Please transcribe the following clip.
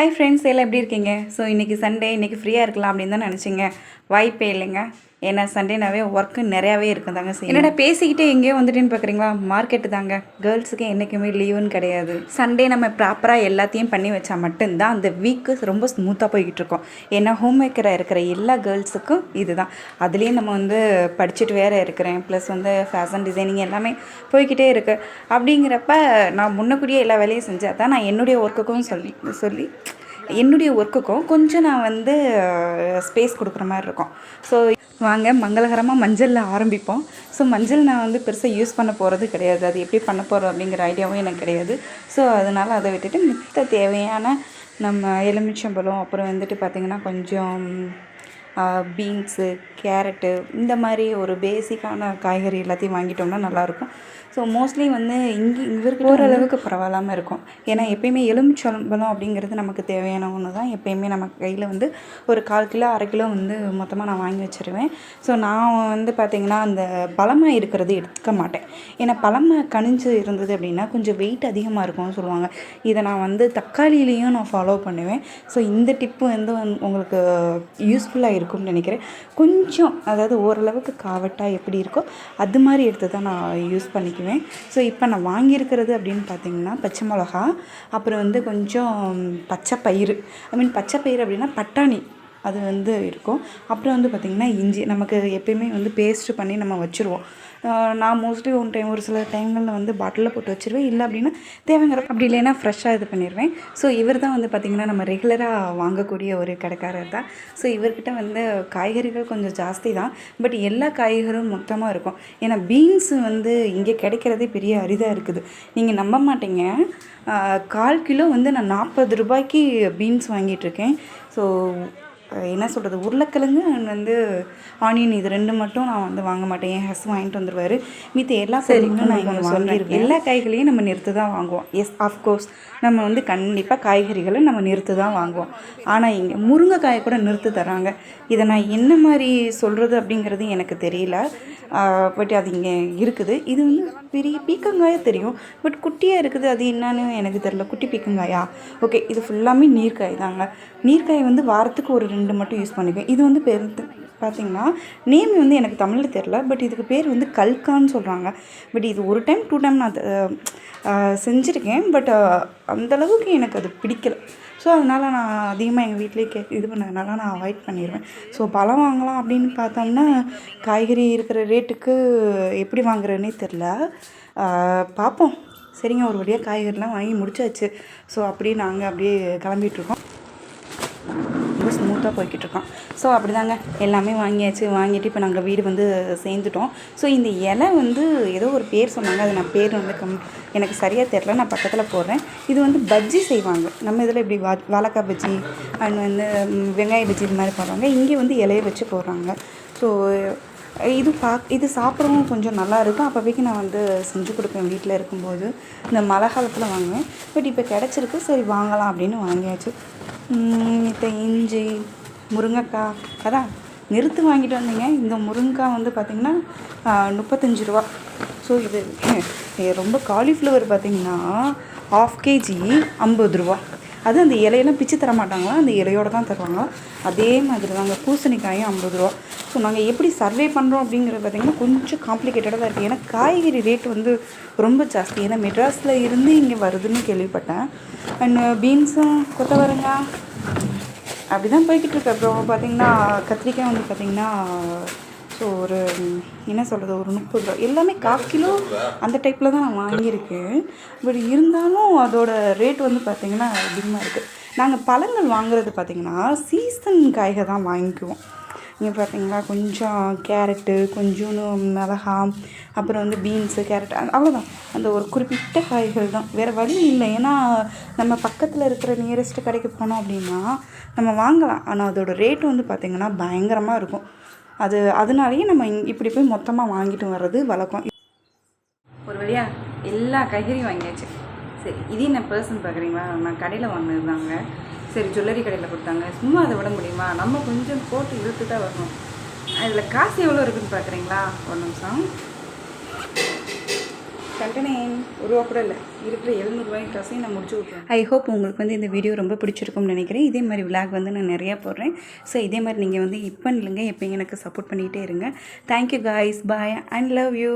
Hi friends எல்லாம் எப்படி இருக்கீங்க? ஸோ இன்றைக்கி சண்டே இன்றைக்கி ஃப்ரீயாக இருக்கலாம் அப்படின்னு தான் நினச்சிங்க. வாய்ப்பே இல்லைங்க. ஏன்னா சண்டேனாவே ஒர்க்கு நிறையாவே இருக்கும் தாங்க செய்யும். என்னடா பேசிக்கிட்டே எங்கேயோ வந்துட்டேன்னு பார்க்குறீங்களா மார்க்கெட்டு தாங்க. கேர்ள்ஸுக்கு என்றைக்குமே லீவுன்னு கிடையாது. சண்டே நம்ம ப்ராப்பராக எல்லாத்தையும் பண்ணி வச்சா மட்டும்தான் அந்த வீக்கு ரொம்ப ஸ்மூத்தாக போய்கிட்டு இருக்கோம். ஏன்னா ஹோம் மேக்கராக இருக்கிற எல்லா கேர்ள்ஸுக்கும் இதுதான். அதுலேயும் நம்ம வந்து படிச்சுட்டு வேறு இருக்கிறேன். ப்ளஸ் வந்து ஃபேஷன் டிசைனிங் எல்லாமே போய்கிட்டே இருக்குது அப்படிங்கிறப்ப நான் முன்னக்கூடியே எல்லா வேலையும் செஞ்சால் தான் நான் என்னுடைய ஒர்க்குக்கும் சொல்லி சொல்லி என்னுடைய ஒர்க்குக்கும் கொஞ்சம் நான் வந்து ஸ்பேஸ் கொடுக்குற மாதிரி இருக்கும். ஸோ வாங்க மங்களகரமாக மஞ்சளில் ஆரம்பிப்போம். ஸோ மஞ்சள் நான் வந்து பெருசாக யூஸ் பண்ண போகிறது கிடையாது. அது எப்படி பண்ண போகிறோம் அப்படிங்கிற ஐடியாவும் எனக்கு கிடையாது. ஸோ அதனால் அதை விட்டுட்டு மித்த தேவையான நம்ம எலுமிச்சம்பழம் அப்புறம் வந்துட்டு பார்த்திங்கன்னா கொஞ்சம் பீன்ஸு கேரட்டு இந்த மாதிரி ஒரு பேசிக்கான காய்கறி எல்லாத்தையும் வாங்கிட்டோம்னா நல்லாயிருக்கும். ஸோ மோஸ்ட்லி வந்து இங்கே இவருக்கு ஓரளவுக்கு பரவாயில்லாமல் இருக்கும். ஏன்னா எப்பயுமே எலுமிச்சம்பழம் அப்படிங்கிறது நமக்கு தேவையான ஒன்று தான். எப்பயுமே நம்ம கையில் வந்து ஒரு கால் கிலோ அரை கிலோ வந்து மொத்தமாக நான் வாங்கி வச்சுருவேன். ஸோ நான் வந்து பார்த்திங்கன்னா அந்த பழமாக இருக்கிறது எடுத்துக்க மாட்டேன். ஏன்னா பழமை கனிஞ்சு இருந்தது அப்படின்னா கொஞ்சம் வெயிட் அதிகமாக இருக்கும்னு சொல்லுவாங்க. இதை நான் வந்து தக்காளியிலையும் நான் ஃபாலோ பண்ணுவேன். ஸோ இந்த டிப்பு வந்து உங்களுக்கு யூஸ்ஃபுல்லாக இருக்கும்னு நினைக்கிறேன். கொஞ்சம் அதாவது ஓரளவுக்கு காவட்டாக எப்படி இருக்கோ அது மாதிரி எடுத்து தான் நான் யூஸ் பண்ணிக்குவேன். ஸோ இப்போ நான் வாங்கியிருக்கிறது அப்படின்னு பார்த்தீங்கன்னா பச்சை மிளகா அப்புறம் வந்து கொஞ்சம் பச்சை பயிறு. ஐ மீன் பச்சை பயிறு அப்படின்னா பட்டாணி. அது வந்து இருக்கும். அப்புறம் வந்து பார்த்திங்கன்னா இஞ்சி நமக்கு எப்பயுமே வந்து பேஸ்ட்டு பண்ணி நம்ம வச்சுருவோம். நான் மோஸ்ட்லி ஒன் டைம் ஒரு சில டைம்களில் வந்து பாட்டிலில் போட்டு வச்சிருவேன். இல்லை அப்படின்னா தேவைங்கிற அப்படி இல்லைன்னா ஃப்ரெஷ்ஷாக இது பண்ணிடுவேன் ஸோ இவர் தான் வந்து பார்த்திங்கன்னா நம்ம ரெகுலராக வாங்கக்கூடிய ஒரு கடைக்காரர் தான். ஸோ இவர்கிட்ட வந்து காய்கறிகள் கொஞ்சம் ஜாஸ்தி தான். பட் எல்லா காய்கறியும் மொத்தமாக இருக்கும். ஏன்னா பீன்ஸ் வந்து இங்கே கிடைக்கிறதே பெரிய அரிதாக இருக்குது. நீங்கள் நம்ப மாட்டீங்க. கால் கிலோ வந்து நான் நாற்பது ரூபாய்க்கு பீன்ஸ் வாங்கிட்டுருக்கேன் ஸோ என்ன சொல்கிறது உருளைக்கிழங்கு அண்ட் வந்து ஆனியன் இது ரெண்டு மட்டும் நான் வந்து வாங்க மாட்டேன். என் ஹஸ் வாங்கிட்டு வந்துடுவார் மீதி எல்லா பொருளுங்களும் நான் இங்கே வாங்கிடுவேன். எல்லா காய்கறியும் நம்ம நிறுத்து தான் வாங்குவோம். எஸ் ஆஃப்கோர்ஸ் நம்ம வந்து கண்டிப்பாக காய்கறிகளை நம்ம நிறுத்து தான் வாங்குவோம். ஆனால் இங்கே முருங்கைக்காயை கூட நிறுத்து தராங்க. இதை நான் என்ன மாதிரி சொல்கிறது அப்படிங்கிறது எனக்கு தெரியல. பட் அது இங்கே இருக்குது. இது வந்து பெரிய பீக்கங்காயாக தெரியும். பட் குட்டியாக இருக்குது அது என்னன்னு எனக்கு தெரியல. குட்டி பீக்கங்காயா? ஓகே இது ஃபுல்லாமே நீர்க்காய் தாங்க. நீர்க்காய் வந்து வாரத்துக்கு ஒரு ரெண்டு மட்டும் யூஸ் பண்ணிக்குவேன். இது வந்து பெரு பார்த்தீங்கன்னா நேம் வந்து எனக்கு தமிழில் தெரில பட் இதுக்கு பேர் வந்து கல்கான்னு சொல்கிறாங்க பட் இது ஒரு டைம் டூ டைம் நான் செஞ்சுருக்கேன். பட் அந்தளவுக்கு எனக்கு அது பிடிக்கல. ஸோ அதனால் நான் அதிகமாக எங்கள் வீட்டிலே கே இது பண்ணதுனால நான் அவாய்ட் பண்ணிடுவேன் ஸோ பழம் வாங்கலாம் அப்படின்னு பார்த்தோம்னா காய்கறி இருக்கிற ரேட்டுக்கு எப்படி வாங்குறதுனே தெரில பார்ப்போம். சரிங்க ஒரு வழியாக காய்கறிலாம் வாங்கி முடிச்சாச்சு. ஸோ அப்படியே நாங்கள் அப்படியே கிளம்பிகிட்ருக்கோம் ஸ்மூத்தாக போய்கிட்டு ஸோ அப்படி தாங்க எல்லாமே வாங்கியாச்சு. வாங்கிட்டு இப்போ நாங்கள் வீடு வந்து சேர்ந்துட்டோம். ஸோ இந்த இலை வந்து ஏதோ ஒரு பேர் சொன்னாங்க. அது நான் பேர் வந்து கம் எனக்கு சரியாக தெரில நான் பக்கத்தில் போடுறேன். இது வந்து பஜ்ஜி செய்வாங்க. நம்ம இதில் இப்படி வா வாழைக்காய் பஜ்ஜி அண்ட் வந்து வெங்காய பஜ்ஜி இது மாதிரி போடுறாங்க இங்கே வந்து இலையை வச்சு போடுறாங்க. ஸோ இது பா இது சாப்பிடவும் கொஞ்சம் நல்லா இருக்கும். அப்போதைக்கு நான் வந்து செஞ்சு கொடுப்பேன் வீட்டில் இருக்கும்போது. இந்த மழை காலத்தில் வாங்குவேன். பட் இப்போ கிடச்சிருக்கு. சரி வாங்கலாம் அப்படின்னு வாங்கியாச்சு. இஞ்சி முருங்கைக்காய் அதான் நிறுத்து வாங்கிட்டு வந்தீங்க. இந்த முருங்கைக்காய் வந்து பார்த்திங்கன்னா முப்பத்தஞ்சு ரூபா. ஸோ இது இது ரொம்ப காலிஃப்ளவர் பார்த்திங்கன்னா ஆஃப் கேஜி ஐம்பது ரூபா. அது அந்த இலையெல்லாம் பிச்சு தர மாட்டாங்களா? அந்த இலையோடு தான் தருவாங்க அதே மாதிரி தாங்க. பூசணிக்காயும் ஐம்பது ரூபா. ஸோ நாங்கள் எப்படி சர்வே பண்ணுறோம் அப்படிங்கிறது பார்த்திங்கன்னா கொஞ்சம் காம்ப்ளிகேட்டடாக தான் இருக்குது ஏன்னா காய்கறி ரேட் வந்து ரொம்ப ஜாஸ்தி. ஏன்னா மெட்ராஸில் இருந்து இங்கே வருதுன்னு கேள்விப்பட்டேன். அண்ட் பீன்ஸும் கொத்தவரங்காய் அப்படி தான் போய்கிட்டு இருக்கு. அப்புறம் பார்த்திங்கன்னா கத்திரிக்காய் வந்து பார்த்திங்கன்னா ஸோ ஒரு என்ன சொல்கிறது ஒரு முப்பது ரூபா. எல்லாமே கால் கிலோ அந்த டைப்பில் தான் நான் வாங்கியிருக்கேன். பட் இருந்தாலும் அதோட ரேட் வந்து பார்த்திங்கன்னா அதிகமாக இருக்குது நாங்கள் பழங்கள் வாங்குறது பார்த்திங்கன்னா சீசன் காய்க தான் வாங்கிக்குவோம். இங்கே பார்த்தீங்களா கொஞ்சம் கேரட்டு கொஞ்சோண்டு மிளகா அப்புறம் வந்து பீன்ஸு கேரட் அவ்வளோதான் அந்த ஒரு குறிப்பிட்ட காய்கள் தான். வேறு வழி இல்லை. ஏன்னா நம்ம பக்கத்தில் இருக்கிற நியரஸ்ட் கடைக்கு போனோம் அப்படின்னா நம்ம வாங்கலாம். ஆனால் அதோடய ரேட்டு வந்து பார்த்திங்கன்னா பயங்கரமாக இருக்கும். அது அதனாலேயே நம்ம இப்படி போய் மொத்தமாக வாங்கிட்டு வர்றது வழக்கம். ஒரு வழியாக எல்லா காய்கறியும் வாங்கியாச்சு. சரி இது என்ன பர்சன் பார்க்குறீங்களா? நான் கடையில் வாங்கினது சரி ஜுவல்லரி கடையில் கொடுத்தாங்க. சும்மா அதை விட முடியுமா? நம்ம கொஞ்சம் போட்டு இழுத்து தான் வரணும். அதில் காசு எவ்வளோ இருக்குதுன்னு பார்க்குறீங்களா? ஒரு நிமிஷம். கண்டனேன் ரூபா கூட இல்லை இருக்கிற எழுநூறுவாயும் ட்ரெஸ்ஸையும் நான் முடிச்சு விட்றேன் ஐ ஹோப் உங்களுக்கு வந்து இந்த வீடியோ ரொம்ப பிடிச்சிருக்கும்னு நினைக்கிறேன். இதே மாதிரி விளாக் வந்து நான் நிறையா போடுறேன். ஸோ இதே மாதிரி நீங்கள் வந்து இப்போ இல்லைங்க எப்போ எனக்கு சப்போர்ட் பண்ணிகிட்டே இருங்க. Thank you guys bye and love you